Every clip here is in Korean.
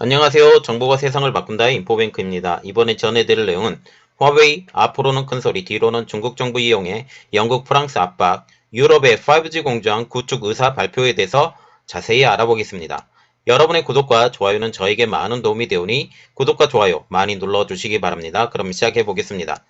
안녕하세요. 정보가 세상을 바꾼다의 인포뱅크입니다. 이번에 전해드릴 내용은 화웨이, 앞으로는 큰소리, 뒤로는 중국 정부 이용해 영국, 프랑스 압박, 유럽의 5G 공장 구축 의사 발표에 대해서 자세히 알아보겠습니다. 여러분의 구독과 좋아요는 저에게 많은 도움이 되오니 구독과 좋아요 많이 눌러주시기 바랍니다. 그럼 시작해 보겠습니다.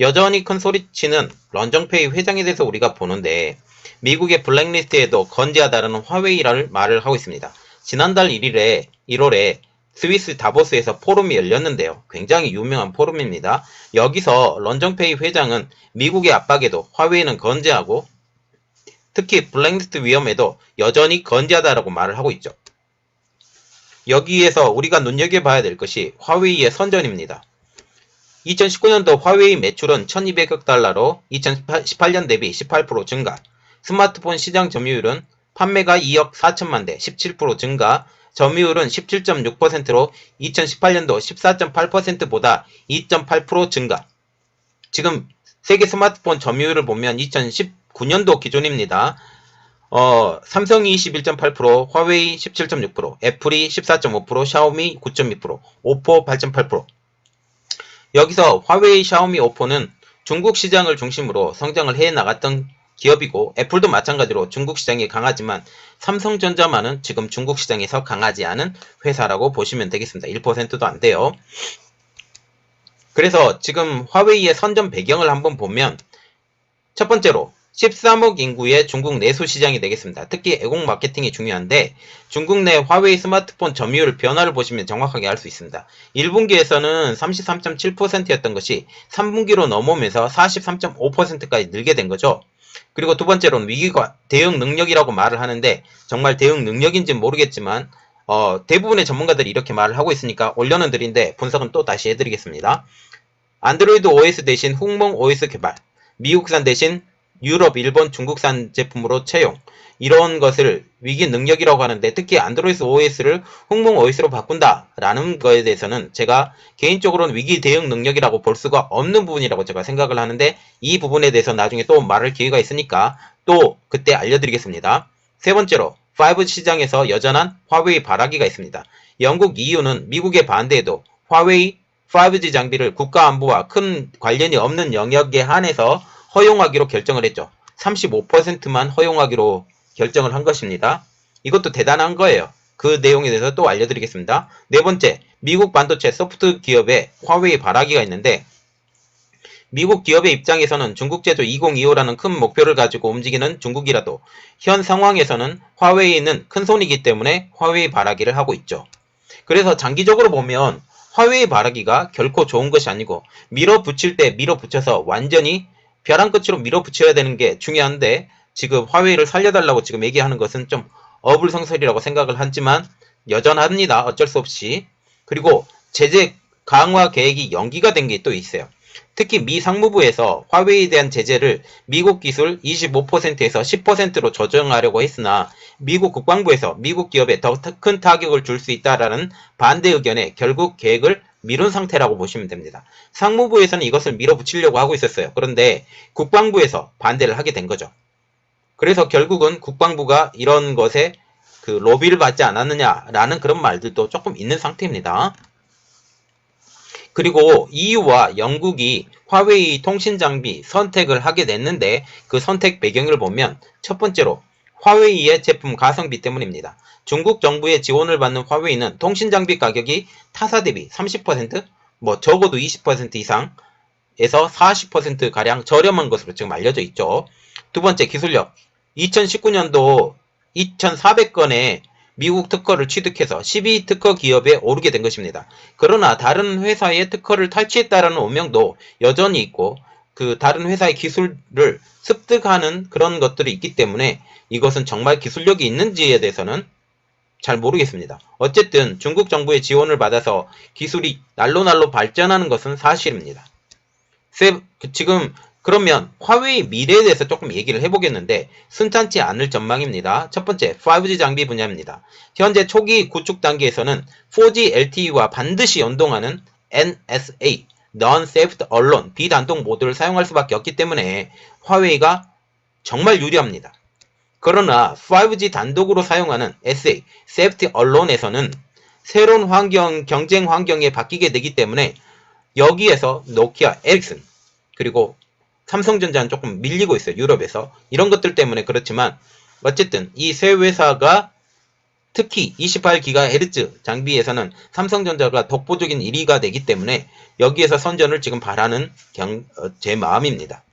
여전히 큰 소리치는 런정페이 회장에 대해서 우리가 보는데 미국의 블랙리스트에도 건재하다는 화웨이라는 말을 하고 있습니다. 지난달 1일에 1월에 스위스 다보스에서 포럼이 열렸는데요. 굉장히 유명한 포럼입니다. 여기서 런정페이 회장은 미국의 압박에도 화웨이는 건재하고 특히 블랙리스트 위험에도 여전히 건재하다라고 말을 하고 있죠. 여기에서 우리가 눈여겨봐야 될 것이 화웨이의 선전입니다. 2019년도 화웨이 매출은 1200억 달러로 2018년 대비 18% 증가, 스마트폰 시장 점유율은 판매가 2억 4천만 대 17% 증가, 점유율은 17.6%로 2018년도 14.8%보다 2.8% 증가. 지금 세계 스마트폰 점유율을 보면 2019년도 기준입니다. 어, 삼성이 21.8%, 화웨이 17.6%, 애플이 14.5%, 샤오미 9.2%, 오포 8.8%. 여기서 화웨이, 샤오미, 오포는 중국 시장을 중심으로 성장을 해 나갔던 기업이고 애플도 마찬가지로 중국 시장이 강하지만 삼성전자만은 지금 중국 시장에서 강하지 않은 회사라고 보시면 되겠습니다. 1%도 안 돼요. 그래서 지금 화웨이의 선전 배경을 한번 보면 첫 번째로 13억 인구의 중국 내수 시장이 되겠습니다. 특히 애공 마케팅이 중요한데 중국 내 화웨이 스마트폰 점유율 변화를 보시면 정확하게 알 수 있습니다. 1분기에서는 33.7%였던 것이 3분기로 넘어오면서 43.5%까지 늘게 된 거죠. 그리고 두 번째로는 위기가 대응 능력이라고 말을 하는데 정말 대응 능력인지는 모르겠지만 어, 대부분의 전문가들이 이렇게 말을 하고 있으니까 올려는 드린데 분석은 또 다시 해드리겠습니다. 안드로이드 OS 대신 훅몽 OS 개발, 미국산 대신 유럽, 일본, 중국산 제품으로 채용 이런 것을 위기 능력이라고 하는데 특히 안드로이드 OS를 훅몽 OS로 바꾼다라는 거에 대해서는 제가 개인적으로는 위기 대응 능력이라고 볼 수가 없는 부분이라고 제가 생각을 하는데 이 부분에 대해서 나중에 또 말할 기회가 있으니까 또 그때 알려드리겠습니다. 세 번째로 5G 시장에서 여전한 화웨이 바라기가 있습니다. 영국 EU는 미국의 반대에도 화웨이 5G 장비를 국가 안보와 큰 관련이 없는 영역에 한해서 허용하기로 결정을 했죠. 35%만 허용하기로 결정을 한 것입니다. 이것도 대단한 거예요. 그 내용에 대해서 또 알려드리겠습니다. 네 번째, 미국 반도체 소프트 기업의 화웨이 바라기가 있는데 미국 기업의 입장에서는 중국 제조 2025라는 큰 목표를 가지고 움직이는 중국이라도 현 상황에서는 화웨이는 큰 손이기 때문에 화웨이 바라기를 하고 있죠. 그래서 장기적으로 보면 화웨이 바라기가 결코 좋은 것이 아니고 밀어붙일 때 밀어붙여서 완전히 벼랑 끝으로 밀어붙여야 되는 게 중요한데 지금 화웨이를 살려달라고 지금 얘기하는 것은 좀 어불성설이라고 생각을 하지만 여전합니다. 어쩔 수 없이. 그리고 제재 강화 계획이 연기가 된 게 또 있어요. 특히 미 상무부에서 화웨이에 대한 제재를 미국 기술 25%에서 10%로 조정하려고 했으나 미국 국방부에서 미국 기업에 더 큰 타격을 줄 수 있다라는 반대 의견에 결국 계획을 미룬 상태라고 보시면 됩니다. 상무부에서는 이것을 밀어붙이려고 하고 있었어요. 그런데 국방부에서 반대를 하게 된 거죠. 그래서 결국은 국방부가 이런 것에 그 로비를 받지 않았느냐라는 그런 말들도 조금 있는 상태입니다. 그리고 EU와 영국이 화웨이 통신 장비 선택을 하게 됐는데 그 선택 배경을 보면 첫 번째로 화웨이의 제품 가성비 때문입니다. 중국 정부의 지원을 받는 화웨이는 통신 장비 가격이 타사 대비 30%, 뭐 적어도 20% 이상에서 40% 가량 저렴한 것으로 지금 알려져 있죠. 두 번째 기술력. 2019년도 2,400건의 미국 특허를 취득해서 12 특허 기업에 오르게 된 것입니다. 그러나 다른 회사의 특허를 탈취했다라는 오명도 여전히 있고 그 다른 회사의 기술을 습득하는 그런 것들이 있기 때문에 이것은 정말 기술력이 있는지에 대해서는 잘 모르겠습니다. 어쨌든 중국 정부의 지원을 받아서 기술이 날로 날로 발전하는 것은 사실입니다. 지금 그러면 화웨이 미래에 대해서 조금 얘기를 해보겠는데 순탄치 않을 전망입니다. 첫 번째 5G 장비 분야입니다. 현재 초기 구축 단계에서는 4G LTE와 반드시 연동하는 NSA Non-Safe Alone 비단동 모드를 사용할 수밖에 없기 때문에 화웨이가 정말 유리합니다. 그러나 5G 단독으로 사용하는 SA Safety Alone에서는 새로운 환경, 경쟁 환경에 바뀌게 되기 때문에 여기에서 노키아, 에릭슨 그리고 삼성전자는 조금 밀리고 있어요. 유럽에서. 이런 것들 때문에 그렇지만 어쨌든 이 세 회사가 특히 28GHz 장비에서는 삼성전자가 독보적인 1위가 되기 때문에 여기에서 선전을 지금 바라는 경- 어, 제 마음입니다.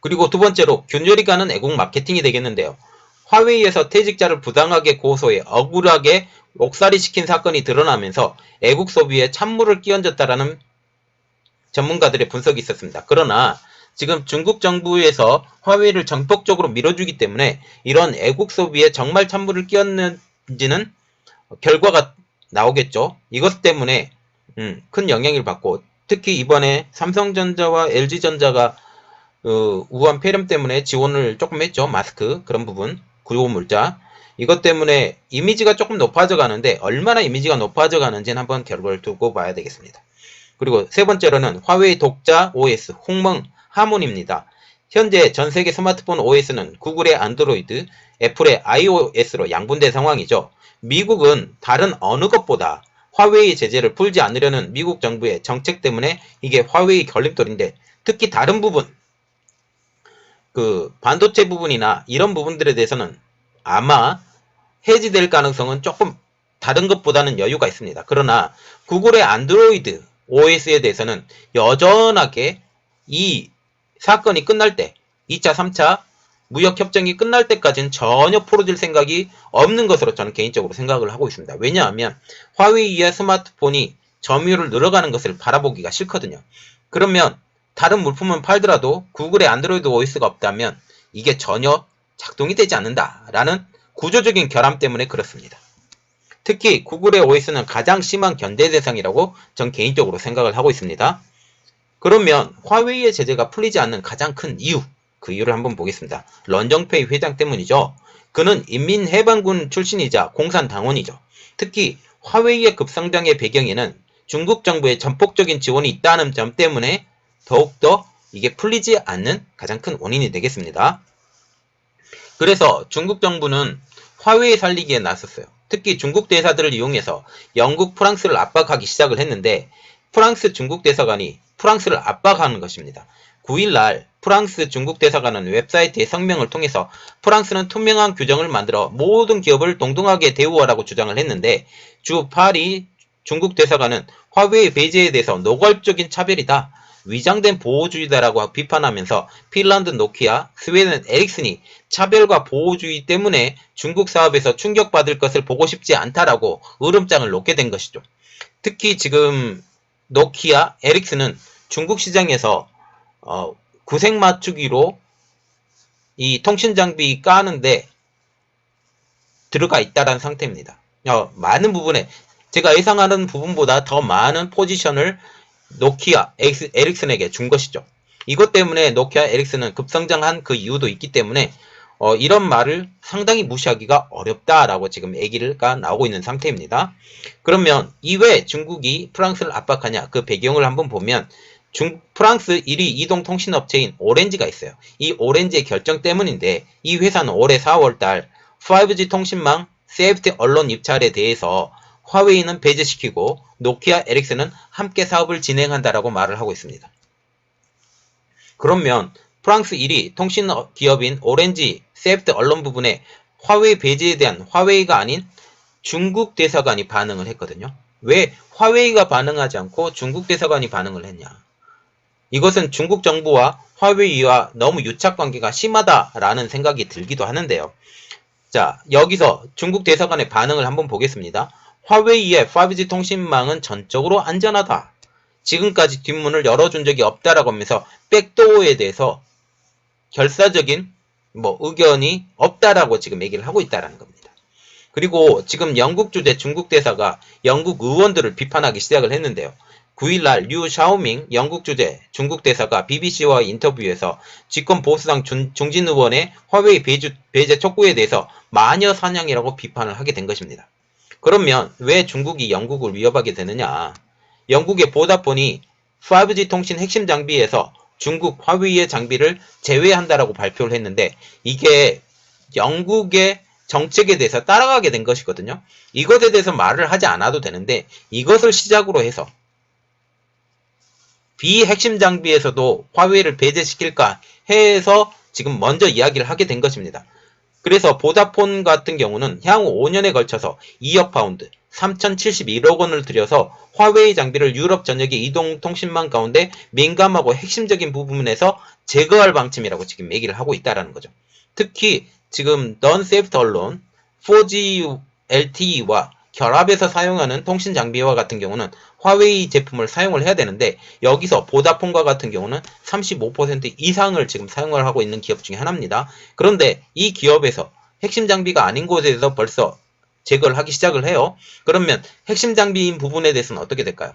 그리고 두 번째로 균열이 가는 애국 마케팅이 되겠는데요. 화웨이에서 퇴직자를 부당하게 고소해 억울하게 옥살이 시킨 사건이 드러나면서 애국 소비에 찬물을 끼얹었다라는 전문가들의 분석이 있었습니다. 그러나 지금 중국 정부에서 화웨이를 전폭적으로 밀어주기 때문에 이런 애국 소비에 정말 찬물을 끼얹는지는 결과가 나오겠죠. 이것 때문에 음, 큰 영향을 받고 특히 이번에 삼성전자와 LG전자가 어, 우한 폐렴 때문에 지원을 조금 했죠. 마스크 그런 부분 구호물자 이것 때문에 이미지가 조금 높아져 가는데 얼마나 이미지가 높아져 가는지는 한번 결과를 두고 봐야 되겠습니다. 그리고 세 번째로는 화웨이 독자 OS 홍멍 하모니입니다. 현재 전 세계 스마트폰 OS는 구글의 안드로이드, 애플의 iOS로 양분된 상황이죠. 미국은 다른 어느 것보다 화웨이 제재를 풀지 않으려는 미국 정부의 정책 때문에 이게 화웨이 걸림돌인데 특히 다른 부분 그 반도체 부분이나 이런 부분들에 대해서는 아마 해지될 가능성은 조금 다른 것보다는 여유가 있습니다. 그러나 구글의 안드로이드 OS에 대해서는 여전하게 이 사건이 끝날 때 2차, 3차 무역 협정이 끝날 때까지는 전혀 풀어질 생각이 없는 것으로 저는 개인적으로 생각을 하고 있습니다. 왜냐하면 화웨이의 스마트폰이 점유율을 늘어가는 것을 바라보기가 싫거든요. 그러면 다른 물품은 팔더라도 구글의 안드로이드 OS가 없다면 이게 전혀 작동이 되지 않는다라는 구조적인 결함 때문에 그렇습니다. 특히 구글의 OS는 가장 심한 견제 대상이라고 전 개인적으로 생각을 하고 있습니다. 그러면 화웨이의 제재가 풀리지 않는 가장 큰 이유, 그 이유를 한번 보겠습니다. 런정페이 회장 때문이죠. 그는 인민해방군 출신이자 공산당원이죠. 특히 화웨이의 급성장의 배경에는 중국 정부의 전폭적인 지원이 있다는 점 때문에 더욱더 이게 풀리지 않는 가장 큰 원인이 되겠습니다. 그래서 중국 정부는 화웨이 살리기에 나섰어요. 특히 중국 대사들을 이용해서 영국, 프랑스를 압박하기 시작을 했는데 프랑스 중국 대사관이 프랑스를 압박하는 것입니다. 9일날 프랑스 중국 대사관은 웹사이트의 성명을 통해서 프랑스는 투명한 규정을 만들어 모든 기업을 동등하게 대우하라고 주장을 했는데 주 파리 중국 대사관은 화웨이 배제에 대해서 노골적인 차별이다. 위장된 보호주의다라고 비판하면서 핀란드 노키아, 스웨덴 에릭슨이 차별과 보호주의 때문에 중국 사업에서 충격받을 것을 보고 싶지 않다라고 으름장을 놓게 된 것이죠. 특히 지금 노키아, 에릭슨은 중국 시장에서 어, 구색 맞추기로 이 통신 장비 까는데 들어가 있다라는 상태입니다. 어, 많은 부분에 제가 예상하는 부분보다 더 많은 포지션을 노키아, 에릭슨에게 준 것이죠. 이것 때문에 노키아, 에릭슨은 급성장한 그 이유도 있기 때문에 어, 이런 말을 상당히 무시하기가 어렵다라고 지금 얘기가 나오고 있는 상태입니다. 그러면 이외 중국이 프랑스를 압박하냐 그 배경을 한번 보면 중 프랑스 1위 이동 통신 업체인 오렌지가 있어요. 이 오렌지의 결정 때문인데 이 회사는 올해 4월 달 5G 통신망 세이프티 언론 입찰에 대해서 화웨이는 배제시키고 노키아 에릭슨은 함께 사업을 진행한다라고 말을 하고 있습니다. 그러면 프랑스 1위 통신 기업인 오렌지 세이프티 언론 부분에 화웨이 배제에 대한 화웨이가 아닌 중국 대사관이 반응을 했거든요. 왜 화웨이가 반응하지 않고 중국 대사관이 반응을 했냐? 이것은 중국 정부와 화웨이와 너무 유착 관계가 심하다라는 생각이 들기도 하는데요. 자, 여기서 중국 대사관의 반응을 한번 보겠습니다. 화웨이의 5G 통신망은 전적으로 안전하다. 지금까지 뒷문을 열어준 적이 없다라고 하면서 백도어에 대해서 결사적인 뭐 의견이 없다라고 지금 얘기를 하고 있다라는 겁니다. 그리고 지금 영국 주재 중국 대사가 영국 의원들을 비판하기 시작을 했는데요. 9일날 류 샤오밍 영국 주재 중국 대사가 BBC와 인터뷰에서 집권 보수당 중, 진 의원의 화웨이 배주, 배제 촉구에 대해서 마녀 사냥이라고 비판을 하게 된 것입니다. 그러면 왜 중국이 영국을 위협하게 되느냐? 영국의 보다폰이 5G 통신 핵심 장비에서 중국 화웨이의 장비를 제외한다라고 발표를 했는데 이게 영국의 정책에 대해서 따라가게 된 것이거든요. 이것에 대해서 말을 하지 않아도 되는데 이것을 시작으로 해서 비핵심 장비에서도 화웨이를 배제시킬까 해서 지금 먼저 이야기를 하게 된 것입니다. 그래서 보다폰 같은 경우는 향후 5년에 걸쳐서 2억 파운드, 3,071억 원을 들여서 화웨이 장비를 유럽 전역의 이동 통신망 가운데 민감하고 핵심적인 부분에서 제거할 방침이라고 지금 얘기를 하고 있다라는 거죠. 특히 지금 non-safe 언론 4G LTE와 결합해서 사용하는 통신 장비와 같은 경우는 화웨이 제품을 사용을 해야 되는데 여기서 보다폰과 같은 경우는 35% 이상을 지금 사용을 하고 있는 기업 중에 하나입니다. 그런데 이 기업에서 핵심 장비가 아닌 곳에서 벌써 제거를 하기 시작을 해요. 그러면 핵심 장비인 부분에 대해서는 어떻게 될까요?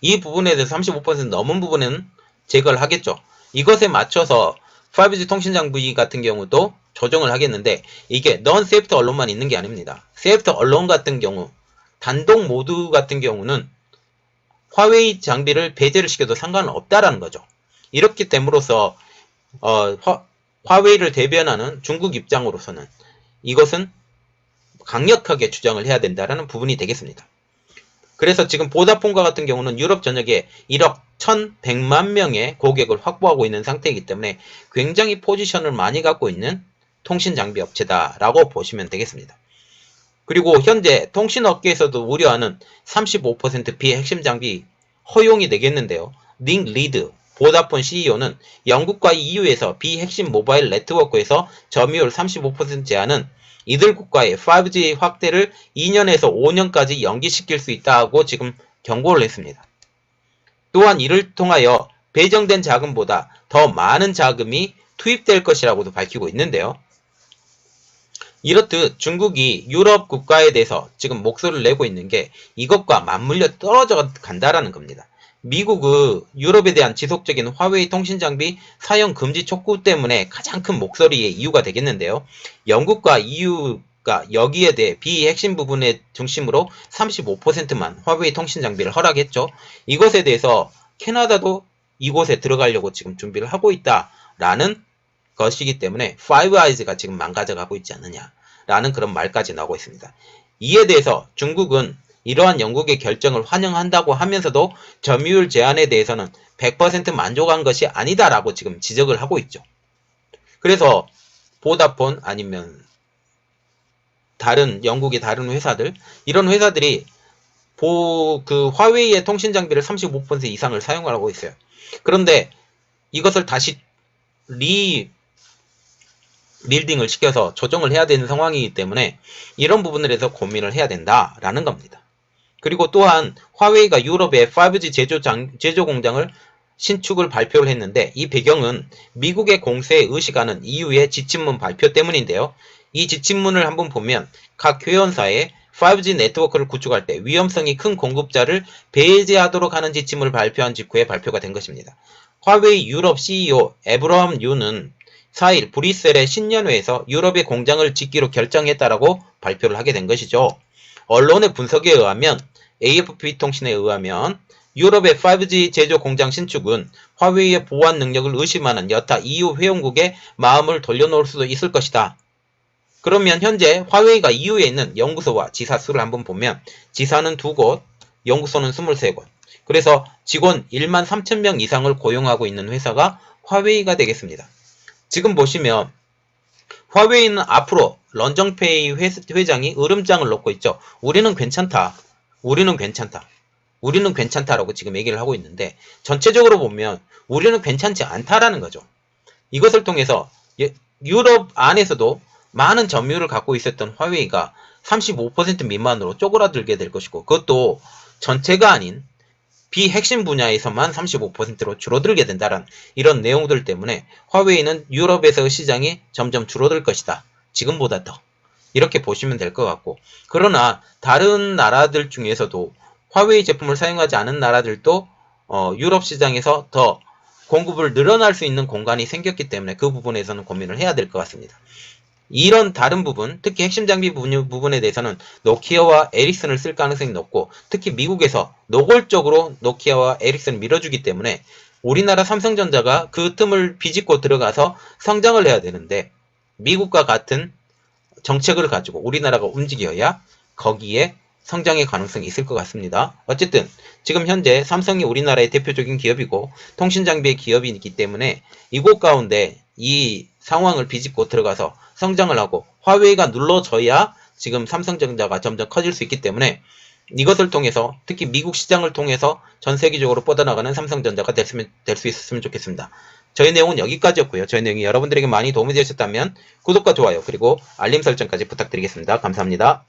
이 부분에 대해서 35% 넘은 부분은 제거를 하겠죠. 이것에 맞춰서 5G 통신 장비 같은 경우도 조정을 하겠는데 이게 넌 세프트 언론만 있는 게 아닙니다. 세프트 언론 같은 경우 단독 모드 같은 경우는 화웨이 장비를 배제를 시켜도 상관은 없다라는 거죠. 이렇게 됨으로써 어, 화, 화웨이를 대변하는 중국 입장으로서는 이것은 강력하게 주장을 해야 된다라는 부분이 되겠습니다. 그래서 지금 보다폰과 같은 경우는 유럽 전역에 1억 1,100만 명의 고객을 확보하고 있는 상태이기 때문에 굉장히 포지션을 많이 갖고 있는 통신 장비 업체다라고 보시면 되겠습니다. 그리고 현재 통신 업계에서도 우려하는 35% 비핵심 장비 허용이 되겠는데요. 닉 리드 보다폰 CEO는 영국과 EU에서 비핵심 모바일 네트워크에서 점유율 35% 제한은 이들 국가의 5G 확대를 2년에서 5년까지 연기시킬 수 있다고 지금 경고를 했습니다. 또한 이를 통하여 배정된 자금보다 더 많은 자금이 투입될 것이라고도 밝히고 있는데요. 이렇듯 중국이 유럽 국가에 대해서 지금 목소리를 내고 있는 게 이것과 맞물려 떨어져 간다라는 겁니다. 미국은 유럽에 대한 지속적인 화웨이 통신 장비 사용 금지 촉구 때문에 가장 큰 목소리의 이유가 되겠는데요. 영국과 EU가 여기에 대해 비핵심 부분의 중심으로 35%만 화웨이 통신 장비를 허락했죠. 이것에 대해서 캐나다도 이곳에 들어가려고 지금 준비를 하고 있다라는 것이기 때문에 파이브 아이즈가 지금 망가져 가고 있지 않느냐라는 그런 말까지 나오고 있습니다. 이에 대해서 중국은 이러한 영국의 결정을 환영한다고 하면서도 점유율 제한에 대해서는 100% 만족한 것이 아니다라고 지금 지적을 하고 있죠. 그래서 보다폰 아니면 다른 영국의 다른 회사들 이런 회사들이 보, 그 화웨이의 통신 장비를 35% 이상을 사용을 하고 있어요. 그런데 이것을 다시 리 밀딩을 시켜서 조정을 해야 되는 상황이기 때문에 이런 부분을해서 고민을 해야 된다라는 겁니다. 그리고 또한 화웨이가 유럽의 5G 제조, 장, 제조 공장을 신축을 발표를 했는데 이 배경은 미국의 공세에 의식하는 EU의 지침문 발표 때문인데요. 이 지침문을 한번 보면 각 회원사에 5G 네트워크를 구축할 때 위험성이 큰 공급자를 배제하도록 하는 지침을 발표한 직후에 발표가 된 것입니다. 화웨이 유럽 CEO 에브러함 유는 4일 브뤼셀의 신년회에서 유럽의 공장을 짓기로 결정했다라고 발표를 하게 된 것이죠. 언론의 분석에 의하면 AFP 통신에 의하면 유럽의 5G 제조 공장 신축은 화웨이의 보안 능력을 의심하는 여타 EU 회원국의 마음을 돌려놓을 수도 있을 것이다. 그러면 현재 화웨이가 EU에 있는 연구소와 지사 수를 한번 보면 지사는 두 곳, 연구소는 23곳. 그래서 직원 1만 3천 명 이상을 고용하고 있는 회사가 화웨이가 되겠습니다. 지금 보시면 화웨이는 앞으로 런정페이 회, 장이 으름장을 놓고 있죠. 우리는 괜찮다. 우리는 괜찮다. 우리는 괜찮다라고 지금 얘기를 하고 있는데 전체적으로 보면 우리는 괜찮지 않다라는 거죠. 이것을 통해서 유럽 안에서도 많은 점유율을 갖고 있었던 화웨이가 35% 미만으로 쪼그라들게 될 것이고 그것도 전체가 아닌 비핵심 분야에서만 35%로 줄어들게 된다는 이런 내용들 때문에 화웨이는 유럽에서의 시장이 점점 줄어들 것이다. 지금보다 더. 이렇게 보시면 될 것 같고. 그러나 다른 나라들 중에서도 화웨이 제품을 사용하지 않은 나라들도 어, 유럽 시장에서 더 공급을 늘어날 수 있는 공간이 생겼기 때문에 그 부분에서는 고민을 해야 될 것 같습니다. 이런 다른 부분, 특히 핵심 장비 부분에 대해서는 노키아와 에릭슨을 쓸 가능성이 높고 특히 미국에서 노골적으로 노키아와 에릭슨을 밀어주기 때문에 우리나라 삼성전자가 그 틈을 비집고 들어가서 성장을 해야 되는데 미국과 같은 정책을 가지고 우리나라가 움직여야 거기에 성장의 가능성이 있을 것 같습니다. 어쨌든 지금 현재 삼성이 우리나라의 대표적인 기업이고 통신 장비의 기업이기 때문에 이곳 가운데 이 상황을 비집고 들어가서 성장을 하고 화웨이가 눌러져야 지금 삼성전자가 점점 커질 수 있기 때문에 이것을 통해서 특히 미국 시장을 통해서 전 세계적으로 뻗어나가는 삼성전자가 됐으면 될 수 있었으면 좋겠습니다. 저희 내용은 여기까지였고요. 저희 내용이 여러분들에게 많이 도움이 되셨다면 구독과 좋아요 그리고 알림 설정까지 부탁드리겠습니다. 감사합니다.